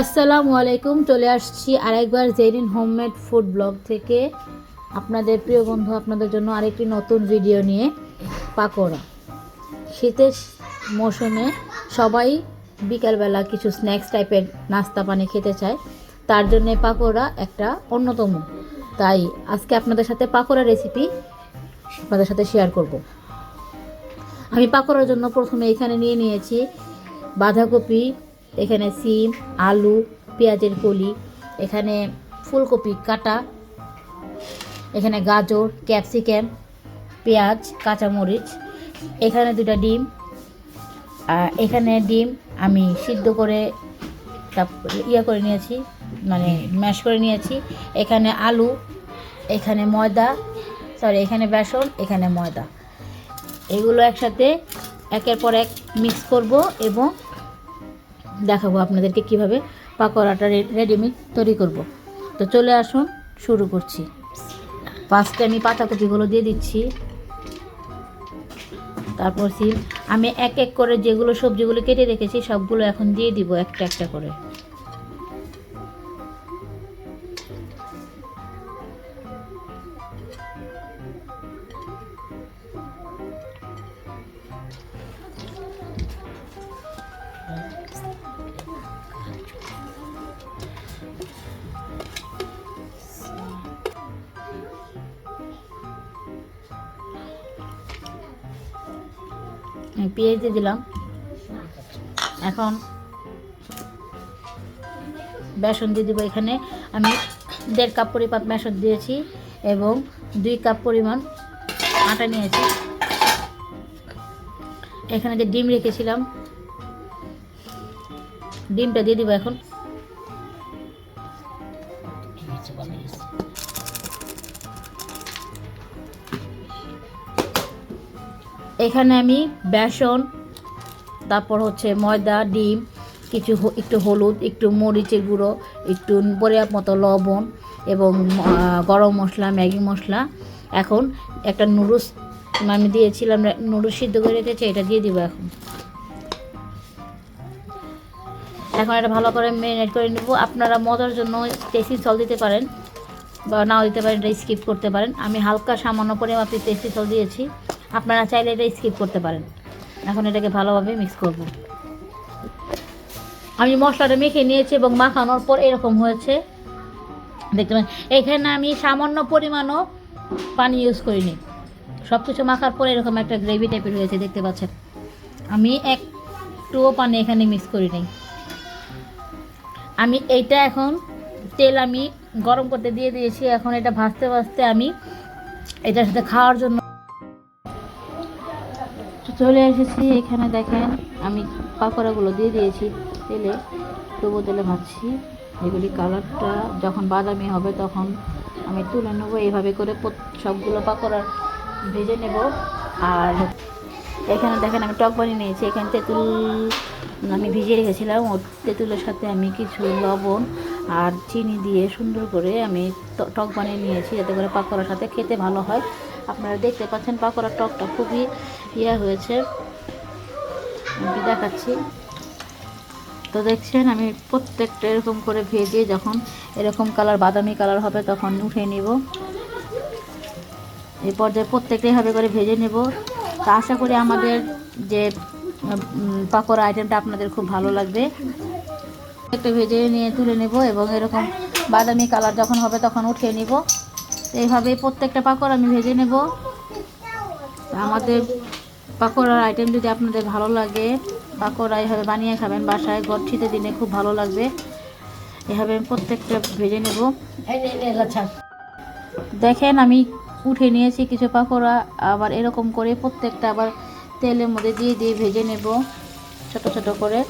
আসসালামু আলাইকুম, চলে আসছি আরেকবার জেরিন হোমমেড ফুড ব্লগ থেকে। আপনাদের প্রিয় বন্ধু, আপনাদের জন্য আরেকটি নতুন ভিডিও নিয়ে পাকোড়া। শীতের মৌসুমে সবাই বিকালবেলা কিছু স্ন্যাক্স টাইপের নাস্তা পানি খেতে চায়। তার জন্য পাকোড়া একটা অন্যতম। তাই আজকে আপনাদের সাথে পাকোড়া রেসিপি আপনাদের সাথে শেয়ার করব। আমি পাকোড়ার জন্য প্রথমে এখানে নিয়ে নিয়েছি বাঁধাকপি এখানে সিম, আলু, পেঁয়াজের কলি, এখানে ফুলকপি, কাটা, এখানে গাজর, ক্যাপসিকাম, পেঁয়াজ, কাঁচামরিচ, এখানে দুটা ডিম এখানে ডিম আমি সিদ্ধ করে ইয়ে করে নিয়েছি মানে ম্যাশ করে নিয়েছি। এখানে আলু, এখানে ময়দা সরি এখানে বেসন, এখানে ময়দা। এগুলো একসাথে একের পর এক মিক্স করব এবং দেখাবো আপনাদেরকে কীভাবে পাকোড়াটা রেডিমেড তৈরি করব। তো চলে আসুন, শুরু করছি। ফার্স্টে আমি পাতাকপিগুলো দিয়ে দিচ্ছি। তারপর সিম আমি এক এক করে যেগুলো সবজিগুলো কেটে রেখেছি, সবগুলো এখন দিয়ে দিব একটা একটা করে। পেঁয়াজ দিয়ে দিলাম। এখন বেসন দিয়ে দিব এখানে। আমি দেড় কাপ পরিমাণ বেসন দিয়েছি এবং দুই কাপ পরিমাণ আটা নিয়েছি। এখানে যে ডিম রেখেছিলাম, ডিমটা দিয়ে দিব এখন। এখানে আমি বেসন, তারপর হচ্ছে ময়দা, ডিম, কিছু একটু হলুদ, একটু মরিচের গুঁড়ো, একটু পরিমাপ মতো লবণ এবং গরম মশলা, ম্যাগি মশলা। এখন একটা নুডলস আমি দিয়েছিলাম নুডলস সিদ্ধ করে রেখেছি, এটা দিয়ে দিব এখন। এখন এটা ভালো করে ম্যারিনেট করে নেব। আপনারা মজার জন্য টেস্টি সল দিতে পারেন বা নাও দিতে পারেন, এটা স্কিপ করতে পারেন। আমি হালকা সামান্য পরিমাপে টেস্টি সল দিয়েছি। আপনারা চাইলে এটা স্কিপ করতে পারেন। এখন এটাকে ভালোভাবে মিক্স করব। আমি মশলাটা মেখে নিয়েছি এবং মাখানোর পর এরকম হয়েছে। দেখতে পারেন এখানে আমি সামান্য পরিমাণও পানি ইউজ করিনি। সব কিছু মাখার পর এরকম একটা গ্রেভি টাইপের হয়েছে, দেখতে পাচ্ছেন। আমি একটুও পানি এখানে মিক্স করি নাই। আমি এইটা এখন তেল আমি গরম করতে দিয়ে দিয়েছি। এখন এটা ভাজতে ভাজতে আমি এটার সাথে খাওয়ার জন্য চলে এসেছি, এখানে দেখেন আমি পাকোড়াগুলো দিয়ে দিয়েছি, তেলে তবু তেলে ভাজছি। এগুলি কালারটা যখন বাদামি হবে তখন আমি তুলে নেব, এইভাবে করে সবগুলো পাকোড়া ভেজে নেব। আর এখানে দেখেন আমি টক বানিয়ে নিয়েছি, এখানে তেঁতুল আমি ভিজিয়ে রেখেছিলাম ও তেঁতুলের সাথে আমি কিছু লবণ আর চিনি দিয়ে সুন্দর করে আমি টক বানিয়ে নিয়েছি, যাতে করে পাকোড়ার সাথে খেতে ভালো হয়। আপনারা দেখতে পাচ্ছেন পাকোড়ার টকটা খুবই ইয়ে হয়েছে। আমি দেখাচ্ছি। তো দেখছেন, আমি প্রত্যেকটা এরকম করে ভেজে যখন এরকম কালার, বাদামি কালার হবে তখন উঠে নিব। এই পর্যায়ে প্রত্যেকটাই হবে করে ভেজে নেব। তা আশা করি আমাদের যে পাকোড়া আইটেমটা আপনাদের খুব ভালো লাগবে। একটু ভেজে নিয়ে তুলে নেব এবং এরকম বাদামি কালার যখন হবে তখন উঠিয়ে নিব। এইভাবে প্রত্যেকটা পাকোড়া আমি ভেজে নেব। আমাদের পাকোড়ার আইটেম যদি আপনাদের ভালো লাগে পাকোড়া এইভাবে বানিয়ে খাবেন বাসায় গচ্ছিতে দিনে খুব ভালো লাগবে। এভাবে আমি প্রত্যেকটা ভেজে নেব। দেখেন আমি উঠে নিয়েছি কিছু পাকোড়া আবার এরকম করে প্রত্যেকটা আবার তেলের মধ্যে দিয়ে দিয়ে ভেজে নেব ছোট ছোট করে।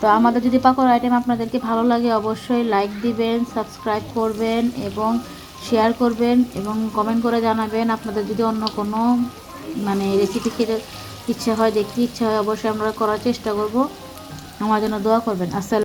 তো আমাদের যদি পাকোড়া আইটেম আপনাদেরকে ভালো লাগে অবশ্যই লাইক দিবেন সাবস্ক্রাইব করবেন এবং শেয়ার করবেন এবং কমেন্ট করে জানাবেন। আপনাদের যদি অন্য কোনো মানে রেসিপি খেতে ইচ্ছা হয়, দেখতে ইচ্ছা হয়, অবশ্যই আমরা করার চেষ্টা করব। আমার জন্য দোয়া করবেন। আসসালাম